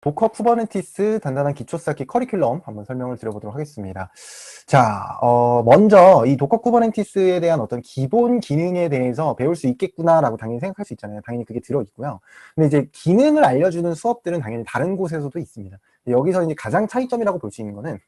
도커 쿠버네티스 단단한 기초 쌓기 커리큘럼 한번 설명을 드려보도록 하겠습니다. 자, 어, 먼저 이 도커 쿠버네티스에 대한 어떤 기본 기능에 대해서 배울 수 있겠구나라고 당연히 생각할 수 있잖아요. 당연히 그게 들어있고요. 근데 이제 기능을 알려주는 수업들은 당연히 다른 곳에서도 있습니다. 여기서 이제 가장 차이점이라고 볼 수 있는 거는 이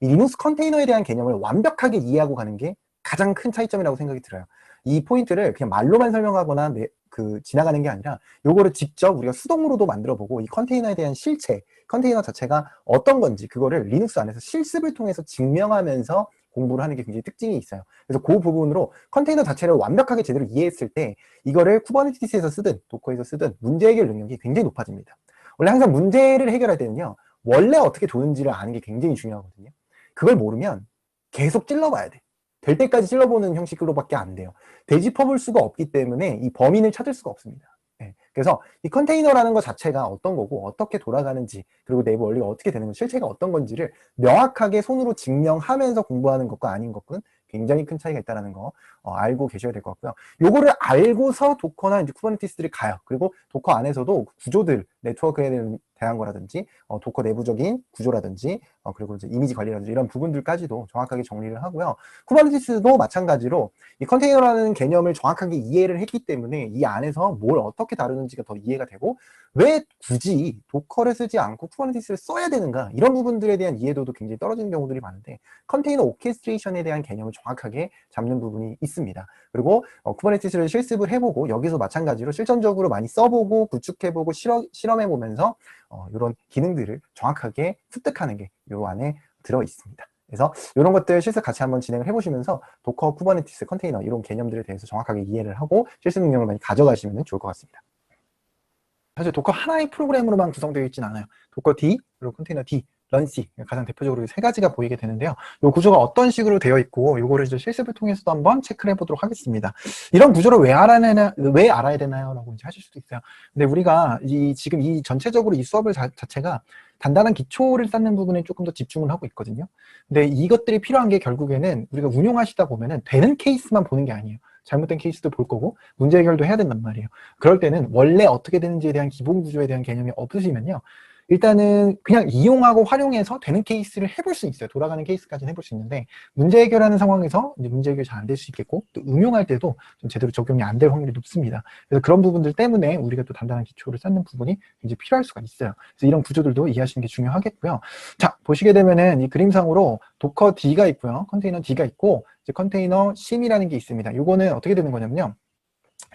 리눅스 컨테이너에 대한 개념을 완벽하게 이해하고 가는 게 가장 큰 차이점이라고 생각이 들어요. 이 포인트를 그냥 말로만 설명하거나 내- 그 지나가는 게 아니라 요거를 직접 우리가 수동으로도 만들어 보고 이 컨테이너에 대한 실체, 컨테이너 자체가 어떤 건지 그거를 리눅스 안에서 실습을 통해서 증명하면서 공부를 하는 게 굉장히 특징이 있어요. 그래서 그 부분으로 컨테이너 자체를 완벽하게 제대로 이해했을 때 이거를 쿠버네티스에서 쓰든 도커에서 쓰든 문제 해결 능력이 굉장히 높아집니다. 원래 항상 문제를 해결할 때는요. 원래 어떻게 도는지를 아는 게 굉장히 중요하거든요. 그걸 모르면 계속 찔러봐야 돼. 될 때까지 찔러보는 형식으로밖에 안 돼요. 되짚어볼 수가 없기 때문에 이 범인을 찾을 수가 없습니다. 예, 그래서 이 컨테이너라는 것 자체가 어떤 거고 어떻게 돌아가는지 그리고 내부 원리가 어떻게 되는 건지 실체가 어떤 건지를 명확하게 손으로 증명하면서 공부하는 것과 아닌 것은 굉장히 큰 차이가 있다는 거 어, 알고 계셔야 될 것 같고요. 요거를 알고서 도커나 이제 쿠버네티스들이 가요. 그리고 도커 안에서도 구조들, 네트워크에 대한 거라든지 어, 도커 내부적인 구조라든지 어, 그리고 이제 이미지 관리라든지 이런 부분들까지도 정확하게 정리를 하고요. 쿠버네티스도 마찬가지로 이 컨테이너라는 개념을 정확하게 이해를 했기 때문에 이 안에서 뭘 어떻게 다루는지가 더 이해가 되고 왜 굳이 도커를 쓰지 않고 쿠버네티스를 써야 되는가 이런 부분들에 대한 이해도도 굉장히 떨어지는 경우들이 많은데 컨테이너 오케스트레이션에 대한 개념을 정확하게 잡는 부분이 있습니다. 그리고 어, 쿠버네티스를 실습을 해보고 여기서 마찬가지로 실전적으로 많이 써보고 구축해보고 실험, 실험해보면서 어, 이런 기능들을 정확하게 습득하는 게 요 안에 들어 있습니다. 그래서 이런 것들 실습 같이 한번 진행을 해보시면서 도커, 쿠버네티스, 컨테이너 이런 개념들에 대해서 정확하게 이해를 하고 실습 능력을 많이 가져가시면 좋을 것 같습니다. 사실 도커 하나의 프로그램으로만 구성되어 있지는 않아요. 도커 D, 그리고 컨테이너 D, 런시 가장 대표적으로 이세 가지가 보이게 되는데요. 이 구조가 어떤 식으로 되어 있고 이거를 이제 실습을 통해서도 한번 체크를 해보도록 하겠습니다. 이런 구조를 왜 알아야 되나, 왜 알아야 되나요? 라고 이제 하실 수도 있어요. 근데 우리가 이 지금 이 전체적으로 이 수업을 자, 자체가 단단한 기초를 쌓는 부분에 조금 더 집중을 하고 있거든요. 근데 이것들이 필요한 게 결국에는 우리가 운용하시다 보면은 되는 케이스만 보는 게 아니에요. 잘못된 케이스도 볼 거고 문제 해결도 해야 된단 말이에요. 그럴 때는 원래 어떻게 되는지에 대한 기본 구조에 대한 개념이 없으시면요. 일단은 그냥 이용하고 활용해서 되는 케이스를 해볼 수 있어요. 돌아가는 케이스까지는 해볼 수 있는데 문제 해결하는 상황에서 문제 해결 잘 안 될 수 있겠고 또 응용할 때도 좀 제대로 적용이 안 될 확률이 높습니다. 그래서 그런 부분들 때문에 우리가 또 단단한 기초를 쌓는 부분이 굉장히 필요할 수가 있어요. 그래서 이런 구조들도 이해하시는 게 중요하겠고요. 자 보시게 되면은 이 그림상으로 도커 D가 있고요, 컨테이너 D가 있고 이제 컨테이너 심이라는 게 있습니다. 이거는 어떻게 되는 거냐면요.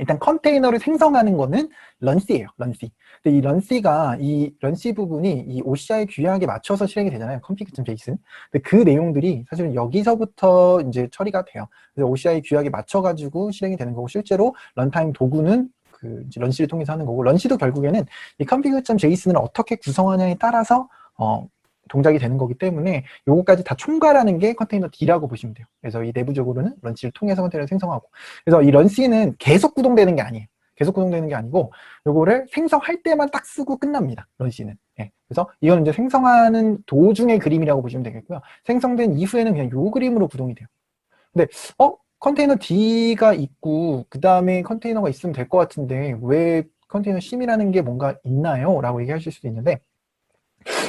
일단 컨테이너를 생성하는 거는 런시예요. 런시. 근데 이 런시가 이 런시 부분이 이 OCI 규약에 맞춰서 실행이 되잖아요. config.json. 근데 그 내용들이 사실은 여기서부터 이제 처리가 돼요. 그래서 OCI 규약에 맞춰 가지고 실행이 되는 거고 실제로 런타임 도구는 그 이제 런시를 통해서 하는 거고 런시도 결국에는 이 config.json을 어떻게 구성하냐에 따라서 어 동작이 되는 거기 때문에 요거까지 다 총괄하는 게 컨테이너 D라고 보시면 돼요. 그래서 이 내부적으로는 런치를 통해서 컨테이너를 생성하고 그래서 이 런치는 계속 구동되는 게 아니에요. 계속 구동되는 게 아니고 요거를 생성할 때만 딱 쓰고 끝납니다. 런치는. 예. 그래서 이거는 이제 생성하는 도중의 그림이라고 보시면 되겠고요. 생성된 이후에는 그냥 요 그림으로 구동이 돼요. 근데 어 컨테이너 D가 있고 그 다음에 컨테이너가 있으면 될 것 같은데 왜 컨테이너 심이라는 게 뭔가 있나요? 라고 얘기하실 수도 있는데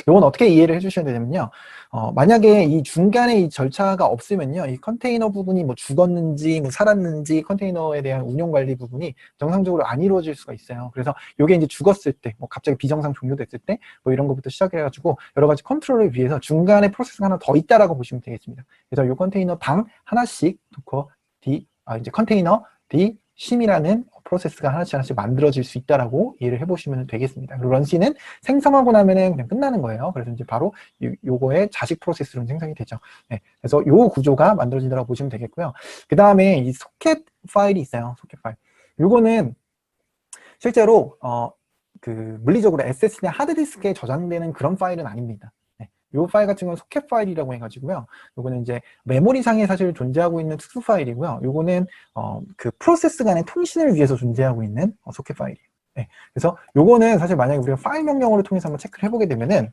이건 어떻게 이해를 해주셔야 되냐면요. 어, 만약에 이 중간에 이 절차가 없으면요. 이 컨테이너 부분이 뭐 죽었는지, 뭐 살았는지, 컨테이너에 대한 운영 관리 부분이 정상적으로 안 이루어질 수가 있어요. 그래서 이게 이제 죽었을 때, 뭐 갑자기 비정상 종료됐을 때, 뭐 이런 것부터 시작해가지고 여러 가지 컨트롤을 위해서 중간에 프로세스가 하나 더 있다라고 보시면 되겠습니다. 그래서 이 컨테이너 당 하나씩 도커 D, 아, 이제 컨테이너 D 심이라는 프로세스가 하나씩 하나씩 만들어질 수 있다라고 이해를 해보시면 되겠습니다. 그리고 런시는 생성하고 나면은 그냥 끝나는 거예요. 그래서 이제 바로 요, 요거의 자식 프로세스로 생성이 되죠. 네, 그래서 요 구조가 만들어진다고 보시면 되겠고요. 그 다음에 이 소켓 파일이 있어요. 소켓 파일. 요거는 실제로 어, 그 물리적으로 SSD나 하드디스크에 저장되는 그런 파일은 아닙니다. 네, 요 파일 같은 경우는 소켓 파일이라고 해가지고요. 요거는 이제 메모리상에 사실 존재하고 있는 특수 파일이고요. 요거는 어, 그 프로세스 간의 통신을 위해서 존재하고 있는 어, 소켓 파일이에요. 네, 그래서 요거는 사실 만약에 우리가 파일 명령어를 통해서 한번 체크를 해보게 되면은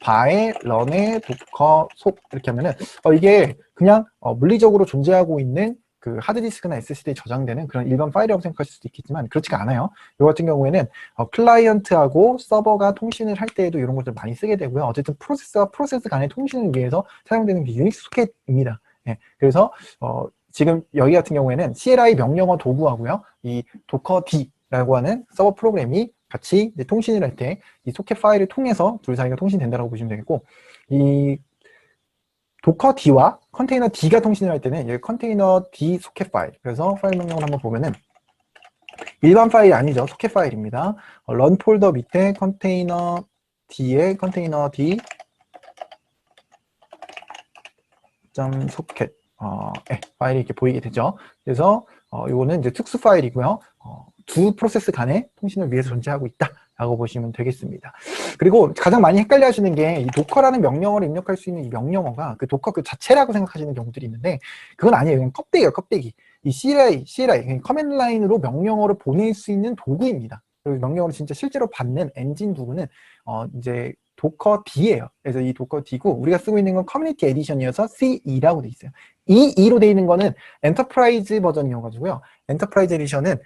바에 런에 도커 속 이렇게 하면은 어, 이게 그냥 어, 물리적으로 존재하고 있는 그 하드디스크나 SSD에 저장되는 그런 일반 파일이라고 생각하실 수도 있겠지만 그렇지가 않아요. 이 같은 경우에는 어, 클라이언트하고 서버가 통신을 할 때에도 이런 것들 많이 쓰게 되고요. 어쨌든 프로세스와 프로세스 간의 통신을 위해서 사용되는 게 유닉스 소켓입니다. 예, 그래서 어, 지금 여기 같은 경우에는 CLI 명령어 도구하고요. 이 도커 D라고 하는 서버 프로그램이 같이 통신을 할 때 이 소켓 파일을 통해서 둘 사이가 통신된다고 보시면 되겠고 이 도커 D와 컨테이너 D가 통신을 할 때는 여기 컨테이너 D 소켓 파일 그래서 파일 명령을 한번 보면은 일반 파일이 아니죠. 소켓 파일입니다. 어, 런 폴더 밑에 컨테이너 D에 컨테이너 D 점 소켓 어, 예, 파일이 이렇게 보이게 되죠 그래서 어, 이거는 이제 특수 파일이고요 어, 두 프로세스 간의 통신을 위해서 존재하고 있다 라고 보시면 되겠습니다. 그리고 가장 많이 헷갈려 하시는 게 이 도커라는 명령어를 입력할 수 있는 이 명령어가 그 도커 그 자체라고 생각하시는 경우들이 있는데 그건 아니에요. 그냥 껍데기예요, 껍데기. 이 CLI, CLI, 커맨드 라인으로 명령어를 보낼 수 있는 도구입니다. 그리고 명령어를 진짜 실제로 받는 엔진 도구는 어 이제 도커 D예요. 그래서 이 도커 D고 우리가 쓰고 있는 건 커뮤니티 에디션이어서 CE라고 돼 있어요. 이 2로 돼 있는 거는 엔터프라이즈 버전이어가지고요. 엔터프라이즈 에디션은